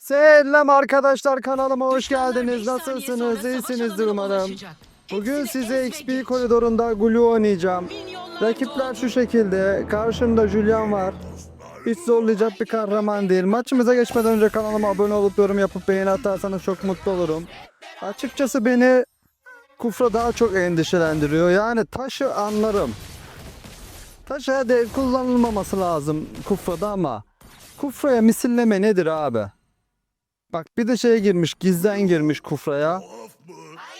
Selam arkadaşlar kanalıma hoş geldiniz. Nasılsınız? İyisinizdir umarım. Bugün size XP koridorunda Glue oynayacağım. Rakipler şu şekilde. Karşımda Julian var. Hiç zorlayacak bir kahraman değil. Maçımıza geçmeden önce kanalıma abone olup yorum yapıp beğeni atarsanız çok mutlu olurum. Açıkçası beni Kufra daha çok endişelendiriyor. Yani taşı anlarım. Taşı hadi kullanılmaması lazım Kufra'da ama Kufra'ya misilleme nedir abi? Bak bir de şeye girmiş, gizden girmiş Kufra'ya.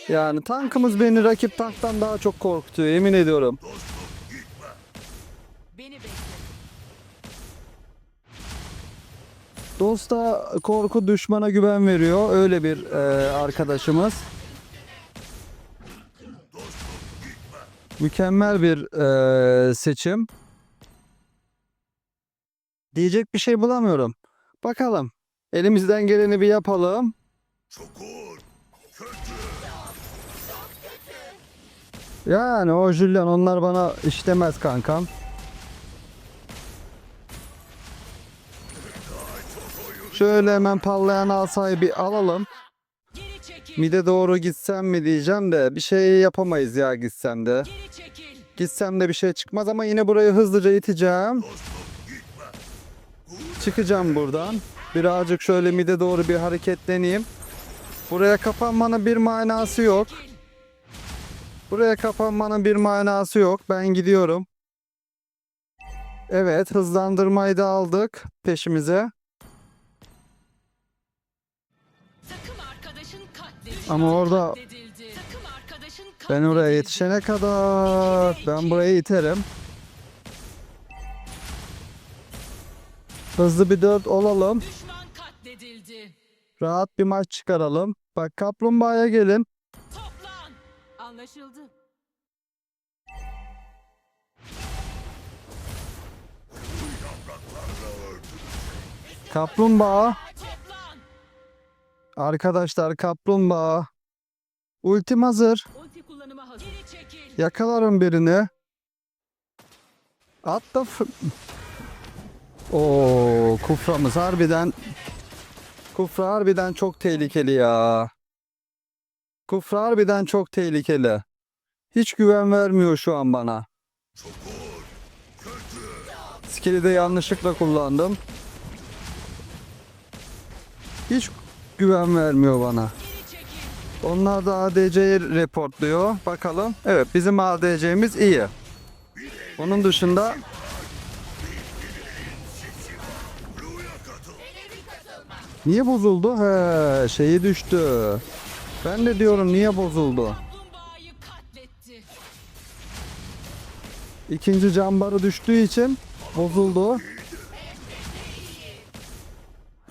Yani tankımız beni rakip tanktan daha çok korkutuyor yemin ediyorum. Dosta korku düşmana güven veriyor. Öyle bir e, arkadaşımız. Mükemmel bir e, seçim. Diyecek bir şey bulamıyorum. Bakalım. Elimizden geleni bir yapalım. Yani o Julian onlar bana işlemez kankam. Şöyle hemen pallayan asayı bir alalım. Mide doğru gitsem mi diyeceğim de bir şey yapamayız ya gitsem de. Gitsem de bir şey çıkmaz ama yine burayı hızlıca iteceğim. Çıkacağım buradan. Birazcık şöyle mide doğru bir hareketleneyim. Buraya kapanmanın bir manası yok. Buraya kapanmanın bir manası yok. Ben gidiyorum. Evet hızlandırmayı da aldık peşimize. Ama orada- Ben oraya yetişene kadar ben burayı iterim. Hızlı bir dört olalım. Rahat bir maç çıkaralım. Bak kaplumbağaya gelin. Toplan. Anlaşıldı. Kaplumbağa. Arkadaşlar kaplumbağa. Ultim hazır. Ulti hazır. Yakalarım birini. At da Oo, kuframız harbiden Kufra harbiden çok tehlikeli ya. Kufra harbiden çok tehlikeli. Hiç güven vermiyor şu an bana. Skill'i de yanlışlıkla kullandım. Hiç güven vermiyor bana. Onlar da ADC'yi reportluyor. Bakalım. Evet bizim ADC'miz iyi. Onun dışında Niye bozuldu? He, şeyi düştü. Ben de diyorum niye bozuldu? İkinci cambarı düştüğü için bozuldu.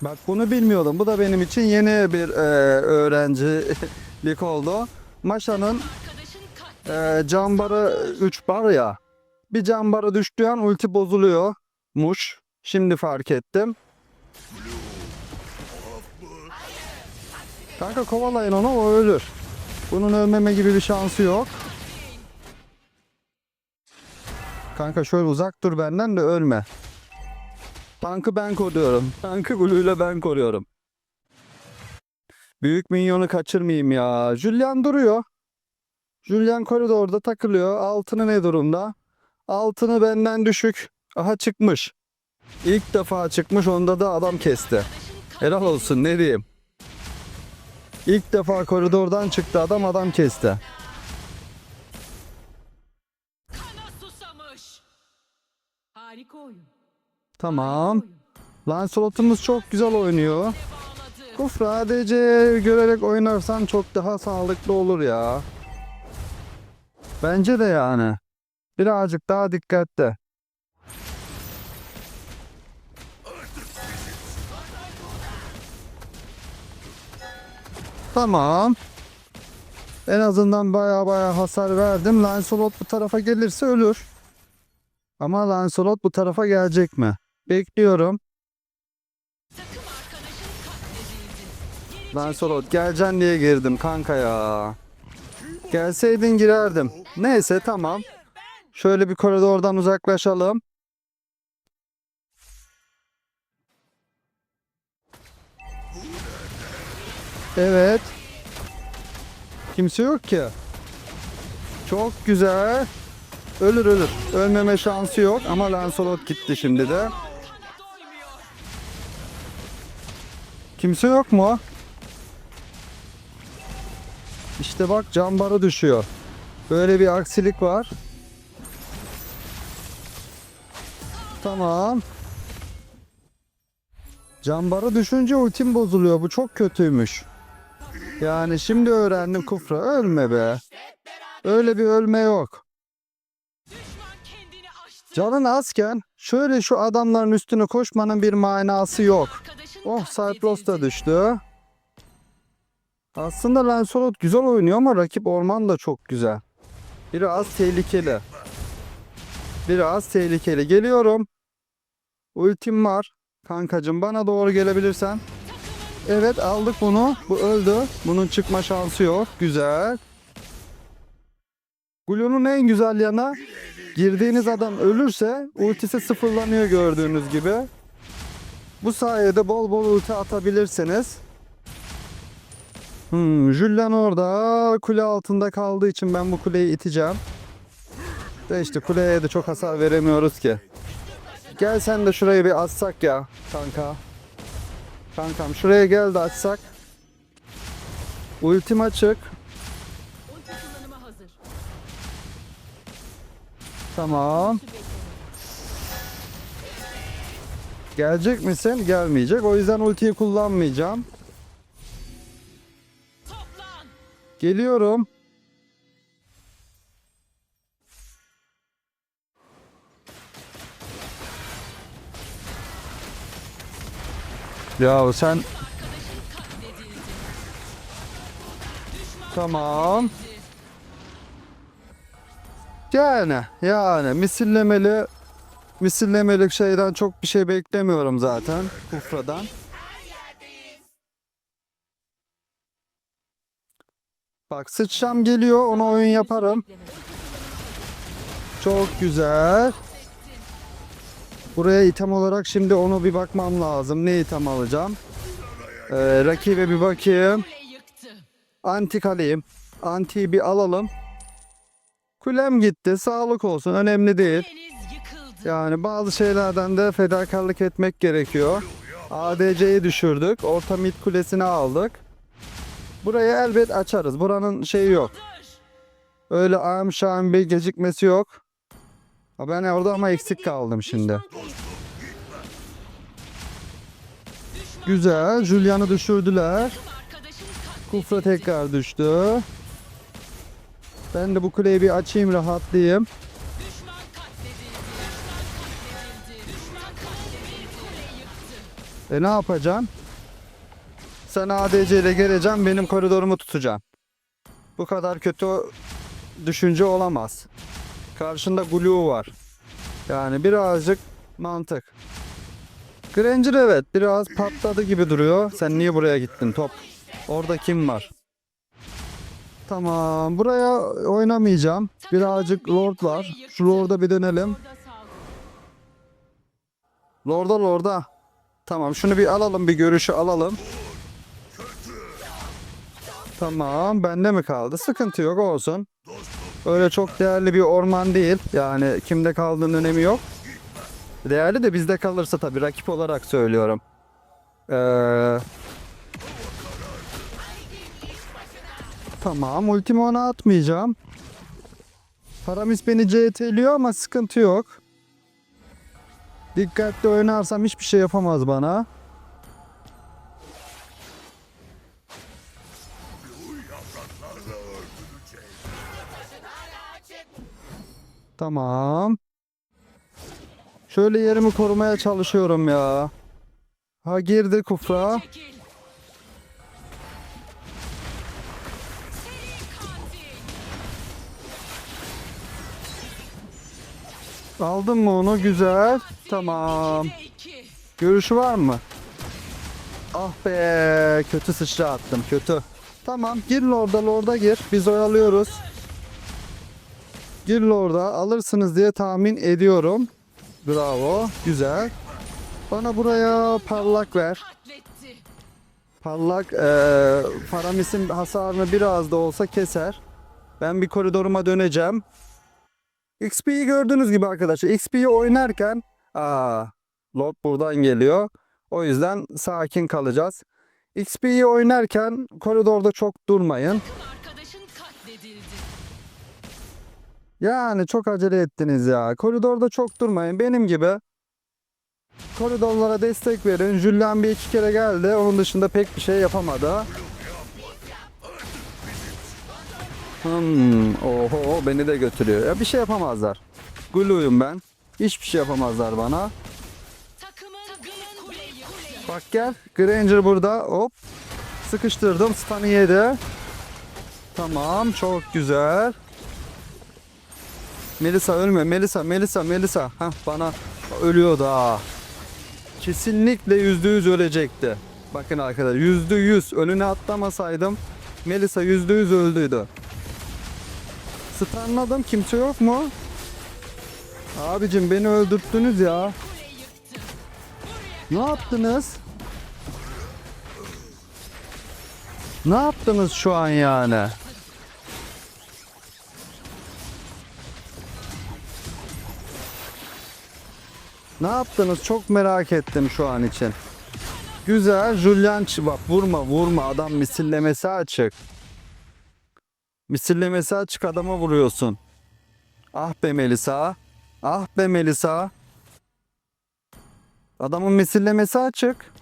Bak bunu bilmiyordum. Bu da benim için yeni bir e, öğrencilik oldu. Maşa'nın e, cambarı 3 bar ya. Bir cambarı düştüğü an ulti bozuluyor. Muş. Şimdi fark ettim. Kanka kovalayın onu o ölür. Bunun ölmeme gibi bir şansı yok. Kanka şöyle uzak dur benden de ölme. Tankı ben koruyorum. Tankı Gulu'yla ben koruyorum. Büyük minyonu kaçırmayayım ya. Julian duruyor. Julian koridorda takılıyor. Altını ne durumda? Altını benden düşük. Aha çıkmış. İlk defa çıkmış onda da adam kesti. Helal olsun ne diyeyim. İlk defa koridordan çıktı adam adam kesti. Harika oyun. Tamam. Lancelot'umuz çok güzel oynuyor. Kufra ADC görerek oynarsan çok daha sağlıklı olur ya. Bence de yani. Birazcık daha dikkatli. Tamam. En azından baya baya hasar verdim. Lancelot bu tarafa gelirse ölür. Ama Lancelot bu tarafa gelecek mi? Bekliyorum. Lancelot geleceksin diye girdim kanka ya. Gelseydin girerdim. Neyse tamam. Şöyle bir koridordan uzaklaşalım. Evet. Kimse yok ki. Çok güzel. Ölür ölür. Ölmeme şansı yok ama Lancelot gitti şimdi de. Kimse yok mu? İşte bak cambarı düşüyor. Böyle bir aksilik var. Tamam. Cambarı düşünce ultim bozuluyor. Bu çok kötüymüş. Yani şimdi öğrendim Kufra. Ölme be. Öyle bir ölme yok. Canın azken şöyle şu adamların üstüne koşmanın bir manası yok. Oh Cypros da düştü. Aslında Lancelot güzel oynuyor ama rakip orman da çok güzel. Biraz tehlikeli. Biraz tehlikeli. Geliyorum. Ultim var. Kankacım bana doğru gelebilirsen. Evet aldık bunu. Bu öldü. Bunun çıkma şansı yok. Güzel. Glue'nun en güzel yanı girdiğiniz adam ölürse ultisi sıfırlanıyor gördüğünüz gibi. Bu sayede bol bol ulti atabilirsiniz. Hmm, Julian orada kule altında kaldığı için ben bu kuleyi iteceğim. De işte kuleye de çok hasar veremiyoruz ki. Gel sen de şurayı bir açsak ya kanka. Kankam şuraya gel de açsak. Ultim açık. Tamam. Gelecek misin? Gelmeyecek. O yüzden ultiyi kullanmayacağım. Geliyorum. Ya sen tamam. Yani yani misillemeli misillemelik şeyden çok bir şey beklemiyorum zaten Kufra'dan. Bak sıçram geliyor ona oyun yaparım. Çok güzel. Buraya item olarak şimdi onu bir bakmam lazım. Ne item alacağım? Ee, rakibe bir bakayım. Antik alayım. Antiyi bir alalım. Kulem gitti. Sağlık olsun. Önemli değil. Yani bazı şeylerden de fedakarlık etmek gerekiyor. ADC'yi düşürdük. Orta mid kulesini aldık. Burayı elbet açarız. Buranın şeyi yok. Öyle ağım şahım bir gecikmesi yok. Ben orada ama eksik kaldım şimdi. Güzel. Julian'ı düşürdüler. Kufra tekrar düştü. Ben de bu kuleyi bir açayım rahatlayayım. E ne yapacaksın? Sen ADC ile geleceksin benim koridorumu tutacaksın. Bu kadar kötü düşünce olamaz. Karşında Glue var. Yani birazcık mantık. Granger evet biraz patladı gibi duruyor. Sen niye buraya gittin top? Orada kim var? Tamam buraya oynamayacağım. Birazcık Lord var. Şu Lord'a bir dönelim. Lord'a Lord'a. Tamam şunu bir alalım bir görüşü alalım. Tamam bende mi kaldı? Sıkıntı yok olsun. Öyle çok değerli bir orman değil. Yani kimde kaldığının önemi yok. Değerli de bizde kalırsa tabii rakip olarak söylüyorum. Ee, tamam ultimi ona atmayacağım. Paramis beni CT'liyor ama sıkıntı yok. Dikkatli oynarsam hiçbir şey yapamaz bana. Tamam. Şöyle yerimi korumaya çalışıyorum ya. Ha girdi kufra. Aldın mı onu? Güzel. Tamam. Görüşü var mı? Ah be kötü sıçra attım kötü. Tamam gir Lord'a Lord'a gir. Biz oyalıyoruz. Gir Lord'a alırsınız diye tahmin ediyorum. Bravo güzel. Bana buraya parlak ver. Parlak eee Faramis'in hasarını biraz da olsa keser. Ben bir koridoruma döneceğim. XP'yi gördüğünüz gibi arkadaşlar. XP'yi oynarken aa, Lord buradan geliyor. O yüzden sakin kalacağız. XP'yi oynarken koridorda çok durmayın. Yani çok acele ettiniz ya. Koridorda çok durmayın. Benim gibi koridorlara destek verin. Julian bir iki kere geldi. Onun dışında pek bir şey yapamadı. Hmm, oho beni de götürüyor. Ya bir şey yapamazlar. Gulu'yum ben. Hiçbir şey yapamazlar bana. Bak gel. Granger burada. Hop. Sıkıştırdım. Stun'ı yedi. Tamam. Çok güzel. Melisa ölme. Melisa, Melisa, Melisa. Heh, bana ölüyordu ha. Kesinlikle yüzde yüz ölecekti. Bakın arkadaşlar yüzde yüz önüne atlamasaydım Melisa yüzde yüz öldüydü. Stunladım kimse yok mu? Abicim beni öldürttünüz ya. Ne yaptınız? Ne yaptınız şu an yani? Ne yaptınız? Çok merak ettim şu an için. Güzel. Julian bak vurma vurma adam misillemesi açık. Misillemesi açık adama vuruyorsun. Ah be Melisa. Ah be Melisa. Adamın misillemesi açık.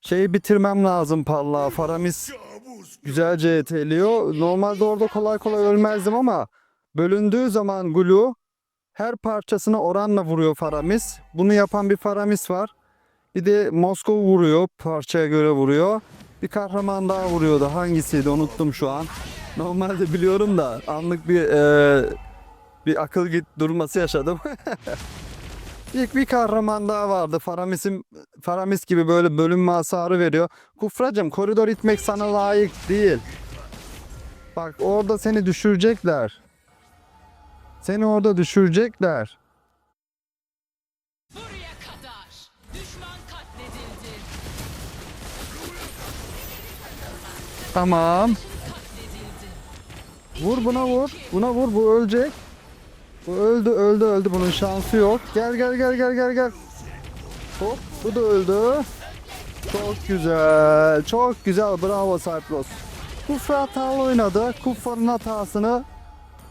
Şeyi bitirmem lazım Palla. Faramis güzelce eteliyor. Normalde orada kolay kolay ölmezdim ama bölündüğü zaman Gulu her parçasına oranla vuruyor Faramis. Bunu yapan bir Faramis var. Bir de Moskov vuruyor. Parçaya göre vuruyor. Bir kahraman daha vuruyordu. Hangisiydi unuttum şu an. Normalde biliyorum da anlık bir eee, bir akıl git durması yaşadım. İlk bir kahraman daha vardı. Faramis'in Faramis gibi böyle bölünme hasarı veriyor. Kufracım koridor itmek sana layık değil. Bak orada seni düşürecekler. Seni orada düşürecekler. Buraya kadar. Düşman katledildi. Tamam. Vur buna vur. Buna vur bu ölecek. Bu öldü öldü öldü bunun şansı yok. Gel gel gel gel gel gel. Hop bu da öldü. Çok güzel. Çok güzel. Bravo Cypros. Kufra hatalı oynadı. Kufra'nın hatasını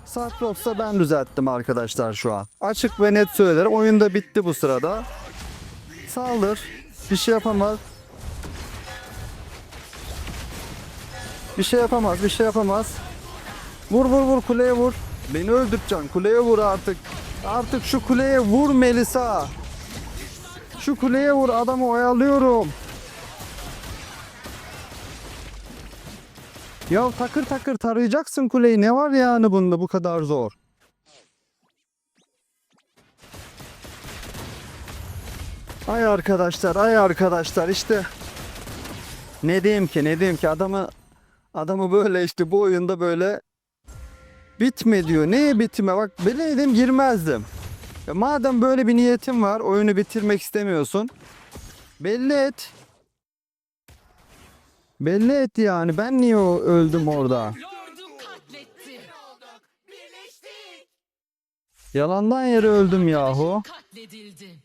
Cypros'ta ben düzelttim arkadaşlar şu an. Açık ve net söylerim. Oyun da bitti bu sırada. Saldır. Bir şey yapamaz. Bir şey yapamaz. Bir şey yapamaz. Vur vur vur kuleye vur. Beni öldüreceksin. Kuleye vur artık. Artık şu kuleye vur Melisa. Şu kuleye vur adamı oyalıyorum. Ya takır takır tarayacaksın kuleyi. Ne var yani bunda bu kadar zor? Ay arkadaşlar, ay arkadaşlar işte ne diyeyim ki, ne diyeyim ki adamı adamı böyle işte bu oyunda böyle bitme diyor. Neye bitme? Bak bileydim girmezdim. Ya madem böyle bir niyetin var, oyunu bitirmek istemiyorsun. Belli et. Belli et yani. Ben niye o- öldüm orada? Lord'u katletti. Yalandan yere öldüm yahu. Katledildi.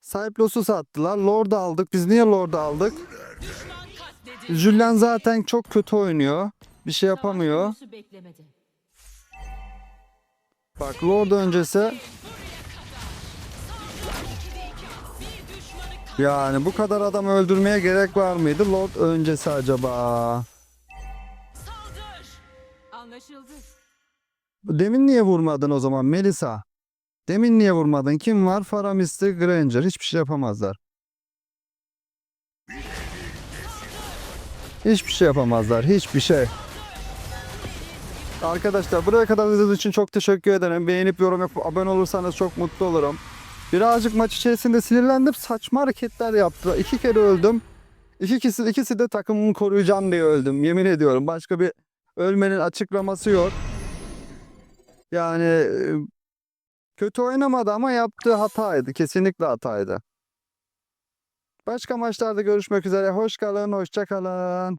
Cyplos'u sattılar. Lord'u aldık. Biz niye Lord'u aldık? Düşman katledildi. Julian zaten çok kötü oynuyor. Bir şey yapamıyor. Savaş beklemedi. Bak Lord öncesi yani bu kadar adam öldürmeye gerek var mıydı? Lord öncesi acaba? saldır. Anlaşıldı. Demin niye vurmadın o zaman Melisa? Demin niye vurmadın? Kim var? Faramis'te Granger. Hiçbir şey yapamazlar. Hiçbir şey yapamazlar. Hiçbir şey. Arkadaşlar buraya kadar izlediğiniz için çok teşekkür ederim. Beğenip yorum yapıp abone olursanız çok mutlu olurum. Birazcık maç içerisinde sinirlendim. Saçma hareketler yaptı. İki kere öldüm. İkisi, ikisi de takımımı koruyacağım diye öldüm. Yemin ediyorum. Başka bir ölmenin açıklaması yok. Yani e, kötü oynamadı ama yaptığı hataydı. Kesinlikle hataydı. Başka maçlarda görüşmek üzere. Hoş kalın, hoşça kalın.